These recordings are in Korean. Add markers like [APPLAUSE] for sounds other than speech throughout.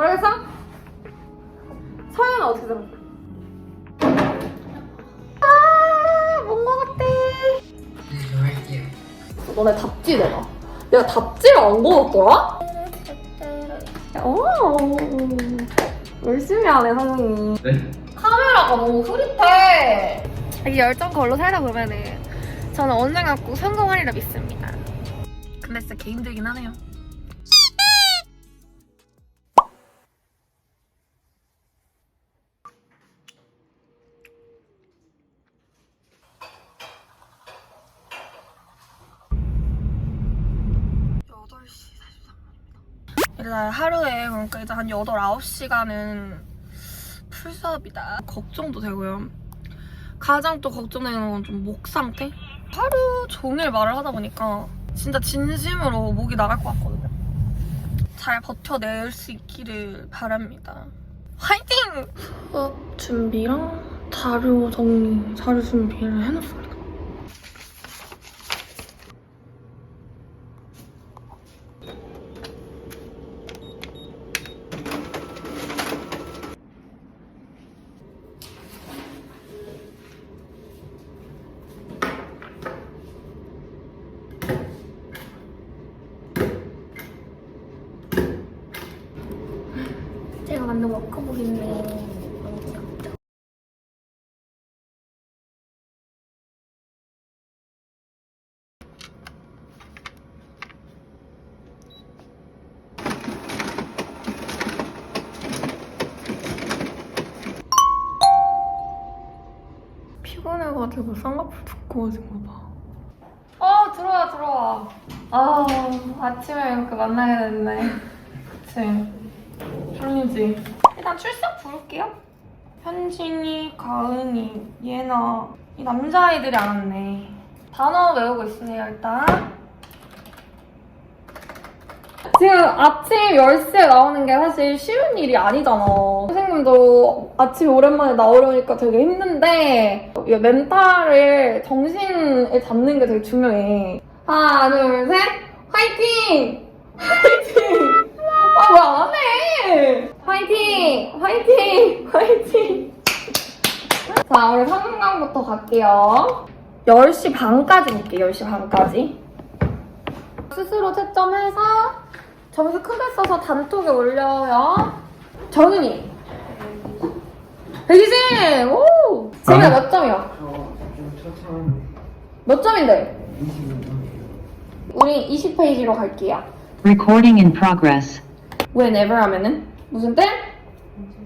모르겠어? 서연은 어떻게 들어? 아, 뭔거 같아. 이거 할게요. 너네 답지 내가. 내가 답지를 안 걸었더라? 오, 열심히 하네, 성훈이. 네? 카메라가 너무 흐릿해. 이 열정 걸로 살다 보면은 저는 언젠가 꼭 성공하리라 믿습니다. 근데 진짜 개 힘들긴 하네요. 일단 하루에 그러니까 이제 한 8, 9시간은 풀수업이다. 걱정도 되고요. 가장 또 걱정되는 건 좀 목 상태? 하루 종일 말을 하다 보니까 진짜 진심으로 목이 나갈 것 같거든요. 잘 버텨낼 수 있기를 바랍니다. 화이팅! 수업 준비랑 자료 정리, 자료 준비를 해놨습니다. 만든 워크북인데? 피곤해가지고 쌍꺼풀 두꺼워진 거 봐. 어 들어와 들어와. 아 아침에 이렇게 만나게 됐네. 그치. 졸리지? 일단 출석 부를게요. 현진이, 가은이, 예나 이 남자아이들이 안 왔네. 단어 외우고 있으세요 일단. 지금 아침 10시에 나오는 게 사실 쉬운 일이 아니잖아. 선생님도 아침 오랜만에 나오려니까 되게 힘든데 이 멘탈을, 정신을 잡는 게 되게 중요해. 하나, 둘, 셋! 화이팅! 화이팅! 아, 왜안 해? 화이팅! 화이팅! 화이팅! 자, 우리 상강부터 갈게요. 10시 반까지 볼게요, 10시 반까지. 스스로 채점해서 점수 크게 써서 단톡에 올려요. 정은이. 백이진! 오! 지금 아. 몇 점이야? 몇 점인데? 20분 우리 20페이지로 갈게요. Recording in progress. Whenever 하면은 무슨 때?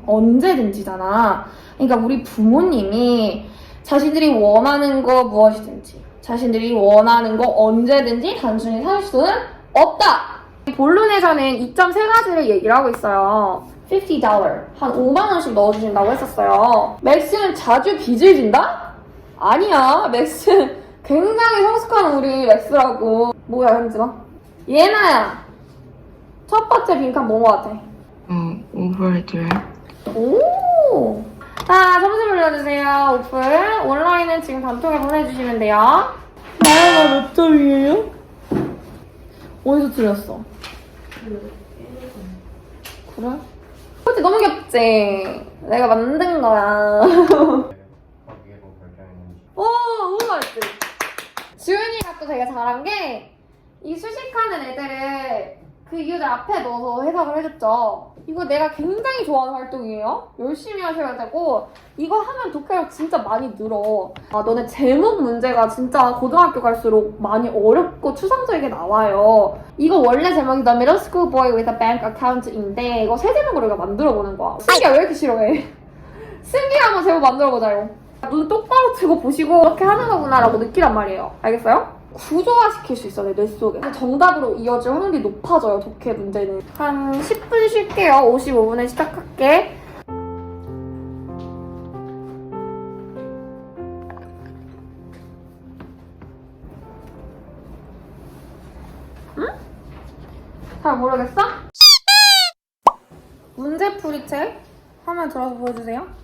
언제든지잖아. 그러니까 우리 부모님이 자신들이 원하는 거 무엇이든지 자신들이 원하는 거 언제든지 단순히 살 수는 없다. 본론에서는 2.3가지를 얘기를 하고 있어요. $50, 한 5만 원씩 넣어주신다고 했었어요. 맥스는 자주 빚을 진다? 아니야. 맥스 [LAUGHS] 굉장히 성숙한 우리 맥스라고. 뭐야, 현진아? 예나야. 첫 번째 빈칸 뭐뭐 같아? 어, 오버헤드요? 오! 자, 점수 올려주세요. 오픈. 온라인은 지금 단톡에 보내주시면 돼요. 나야가 몇 점이에요? 어디서 틀렸어? 그래? 그치, 너무 귀엽지? 내가 만든 거야. 거기에도 [LAUGHS] 결정했는지 오, 너무 잘했지? 지훈이가 또 되게 잘한 게, 이 수식하는 애들을 그 이유들 앞에 넣어서 해석을 해줬죠. 이거 내가 굉장히 좋아하는 활동이에요. 열심히 하셔야 되고, 이거 하면 독해력 진짜 많이 늘어. 아, 너네 제목 문제가 진짜 고등학교 갈수록 많이 어렵고 추상적이게 나와요. 이거 원래 제목이 The Middle School Boy with a Bank Account인데, 이거 새 제목으로 우리가 만들어보는 거야. 승기야, 왜 이렇게 싫어해? [LAUGHS] 승기야, 한번 제목 만들어보자요. 눈 똑바로 뜨고 보시고 이렇게 하는 거구나라고 느끼란 말이에요. 알겠어요? 구조화시킬 수 있어, 내뇌 속에. 정답으로 이어질 확률이 높아져요, 독해 문제는. 한 10분 쉴게요. 55분에 시작할게. 응? 잘 모르겠어? 문제풀이 책 화면 들어서 보여주세요.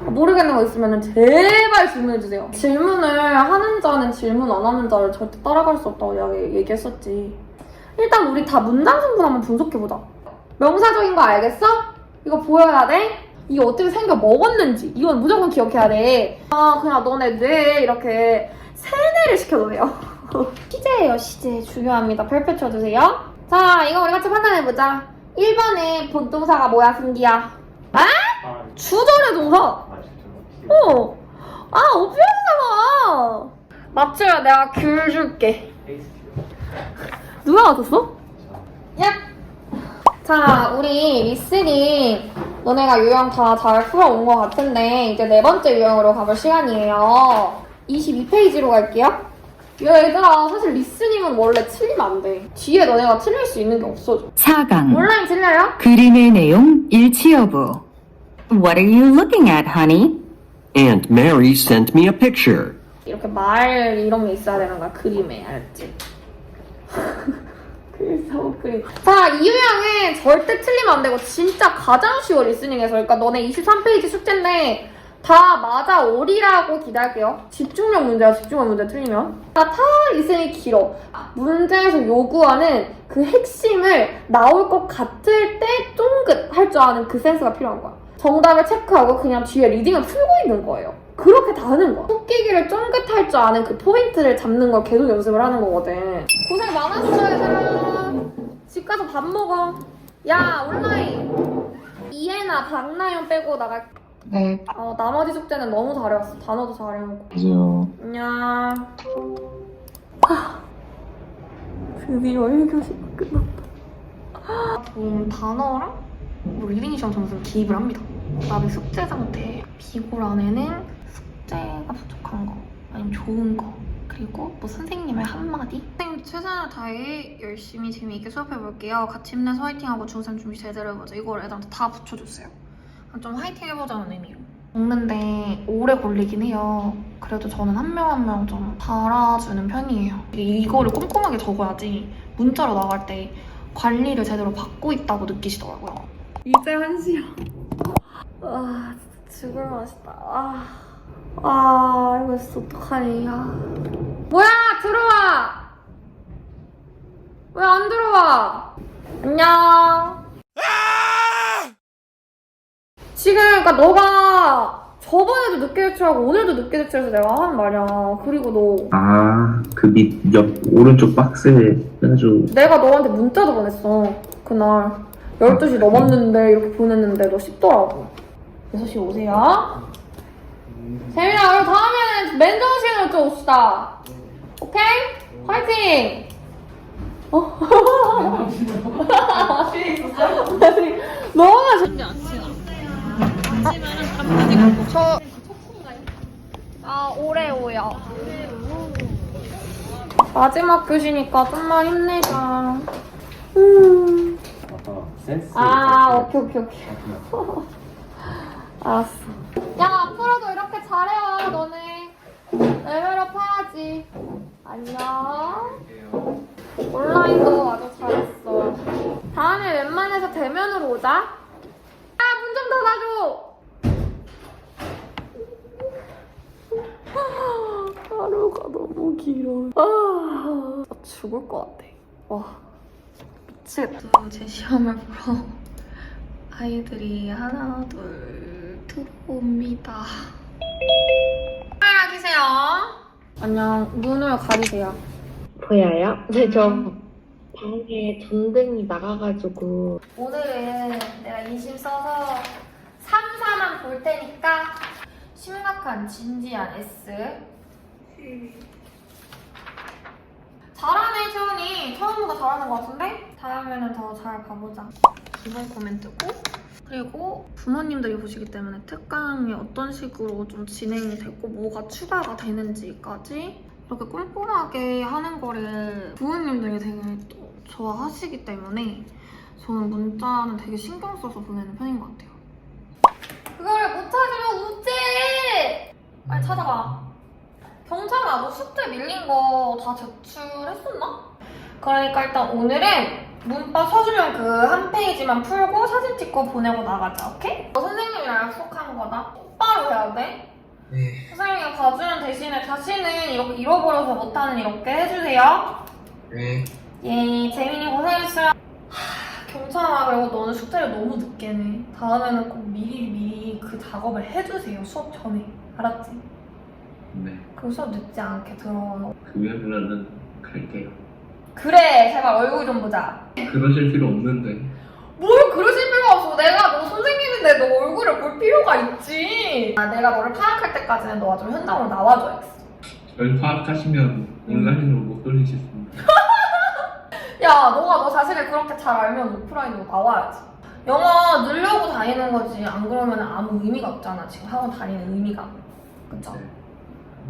모르겠는 거 있으면 제발 질문해주세요. 질문을 하는 자는 질문 안 하는 자를 절대 따라갈 수 없다고 얘기했었지. 일단 우리 다 문장 성분 한번 분석해보자. 명사적인 거 알겠어? 이거 보여야 돼? 이게 어떻게 생겨 먹었는지 이건 무조건 기억해야 돼. 아 그냥 너네 뇌에 이렇게 세뇌를 시켜도 돼요. [LAUGHS] 시제예요 시제 중요합니다. 별표 쳐주세요. 자 이거 우리 같이 판단해보자. 1번에 본동사가 뭐야 승기야? 아, 주절의 동사. 어. 아 오피아잖아. 맞추면 내가 귤 줄게. 누가 맞췄어? 야! 자, 우리 리스닝 너네가 유형 다 잘 풀어온 것 같은데 이제 네 번째 유형으로 가볼 시간이에요. 22페이지로 갈게요. 야, 얘들아, 사실 리스닝은 원래 틀리면 안 돼. 뒤에 너네가 틀릴 수 있는 게 없어져. 4강 온라인 틀려요? 그림의 내용 일치 여부 What are you looking at, honey? Aunt Mary sent me a picture. 이렇게 말 이런 게 있어야 되는 거야, 그림에. 알았지? [LAUGHS] 그래서 그림. 자, 이 유형은 절대 틀리면 안 되고 진짜 가장 쉬워 리스닝에서. 그러니까 너네 23페이지 숙제인데 다 맞아 오리라고 기대할게요. 집중력 문제야, 집중력 문제 틀리면. 다, 다 리스닝이 길어. 문제에서 요구하는 그 핵심을 나올 것 같을 때 쫑긋 할 줄 아는 그 센스가 필요한 거야. 정답을 체크하고 그냥 뒤에 리딩을 풀고 있는 거예요. 그렇게 다 하는 거야. 토끼기를 쫑긋할 줄 아는 그 포인트를 잡는 걸 계속 연습을 하는 거거든. 고생 많았어, 얘들아. 집 가서 밥 먹어. 야, 온라인. 이해나 박나영 빼고 나갈. 네. 어, 나머지 숙제는 너무 잘해왔어. 단어도 잘해오고. 안녕. 안녕. 하, 드디어 1교시가 끝났다. 본 단어랑 뭐 리딩 시험 점수를 기입을 합니다. 그다음에 숙제 상태. 비골 안에는 숙제가 부족한 거, 아니면 좋은 거, 그리고 뭐 선생님의 한마디. 선생님 최선을 다해 열심히 재미있게 수업해볼게요. 같이 힘내서 화이팅하고 중3 준비 제대로 해보자. 이걸 애들한테 다 붙여줬어요. 좀 화이팅 해보자는 의미로. 먹는데 오래 걸리긴 해요. 그래도 저는 한 명 한 명 좀 달아주는 편이에요. 이- 이거를 꼼꼼하게 적어야지 문자로 나갈 때 관리를 제대로 받고 있다고 느끼시더라고요. 이제 한 시야. 아, 진짜 죽을 맛이다. 아, 아 이거 진짜 어떡하니. 아. 뭐야, 들어와! 왜 안 들어와? 안녕. 지금 그러니까 너가 저번에도 늦게 제출하고 오늘도 늦게 제출해서 내가 하는 말이야. 그리고 너 아, 그 밑 옆 오른쪽 박스에 해가지고 내가 너한테 문자도 보냈어. 그날 12시 넘었는데 이렇게 보냈는데 너 씹더라고. 6시 오세요. 세민아, 그리고 다음에는 맨 정신으로 좀 옵시다. 오케이? 화이팅! 어? 너무나 좋 저, 아, 오레오요. 마지막 교시니까 좀만 힘내자. 음. 센스. 아, 오케이, 오케이, 오케이. 알았어. 야, 앞으로도 이렇게 잘해와, 너네. 레벨업 해야지. 안녕. 온라인도 아주 잘했어. 다음에 웬만해서 대면으로 오자. 아, 문 좀 닫아줘! 하루가 너무 길어. 아, 나 죽을 것 같아. 와. 미치겠다. 제 시험을 보러 아이들이 하나, 둘, 옵니다. 카메라 켜세요. 안녕. 눈을 가리세요. 보여요? 네, 저 방에 전등이 나가가지고 오늘은 내가 인심 써서 3, 4만 볼 테니까 심각한 진지한 S 잘하네 채원이 처음보다 잘하는 것 같은데? 다음에는 더 잘 봐보자 기본 코멘트고 그리고 부모님들이 보시기 때문에 특강이 어떤 식으로 좀 진행이 됐고 뭐가 추가가 되는지까지 이렇게 꼼꼼하게 하는 거를 부모님들이 되게 또 좋아하시기 때문에 저는 문자는 되게 신경 써서 보내는 편인 것 같아요. 그걸 못 찾으면 웃지! 빨리 찾아봐. 경찰아, 너 숙제 밀린 거 다 제출했었나? 그러니까 일단 오늘은 문법 서술형 그 한 페이지만 풀고 사진 찍고 보내고 나가자, 오케이? 너 선생님이랑 약속한 거다. 똑바로 해야 돼. 네. 선생님이 봐주는 대신에 다시는 이렇게 잃어버려서 못하는 이렇게 해주세요. 네. 예, 재민이 고생했어요. 하, 경찰아 그리고 너는 숙제를 너무 늦게 내 다음에는 꼭 미리 미리 그 작업을 해주세요 수업 전에 알았지? 네. 그럼 수업 늦지 않게 들어와 금요일 날은 갈게요. 그래 제발 얼굴 좀 보자. 그러실 필요 없는데. 뭘 그러실 필요가 없어. 내가 너 선생님인데 너 얼굴을 볼 필요가 있지. 아, 내가 너를 파악할 때까지는 너가 좀 현장으로 나와줘야겠어. 절 파악하시면 온라인으로 못 돌리실 수 있습니다. [LAUGHS] 야 너가 너 자신을 그렇게 잘 알면 오프라인으로 나와야지. 영어 늘려고 다니는 거지. 안 그러면 아무 의미가 없잖아. 지금 학원 다니는 의미가. 그쵸? 네.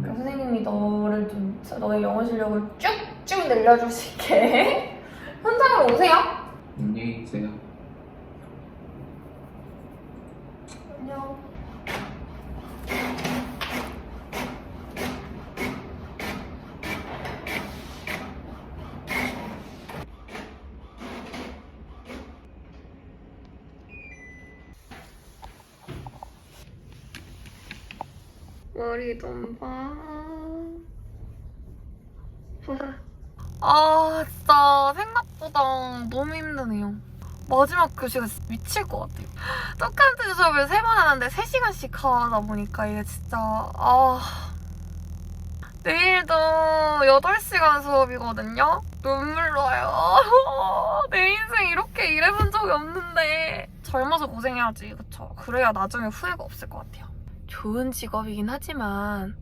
그러니까 선생님이 너를 좀 너의 영어 실력을 쭉 쭉 늘려줄 수 있게 현장으로 오세요. 안녕히 계세요. 안녕. 머리 좀 봐. 아 진짜 생각보다 너무 힘드네요. 마지막 교시가 미칠 것 같아요. [GASPS] 똑같은 수업을 세 번 하는데 3시간씩 하다 보니까 이게 진짜 아 내일도 8시간 수업이거든요. 눈물 나요. [LAUGHS] 내 인생 이렇게 일해본 적이 없는데 젊어서 고생해야지 그쵸? 그래야 나중에 후회가 없을 것 같아요. 좋은 직업이긴 하지만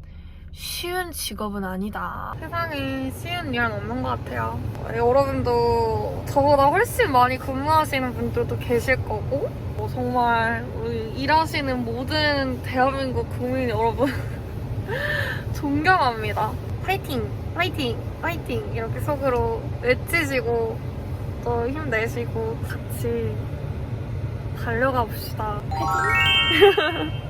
쉬운 직업은 아니다. 세상에 쉬운 일은 없는 것 같아요. 여러분도 저보다 훨씬 많이 근무하시는 분들도 계실 거고, 뭐 정말 우리 일하시는 모든 대한민국 국민 여러분 [LAUGHS] 존경합니다. 파이팅! 파이팅! 파이팅! 이렇게 속으로 외치시고 또 힘내시고 같이 달려가 봅시다. 파이팅! [LAUGHS]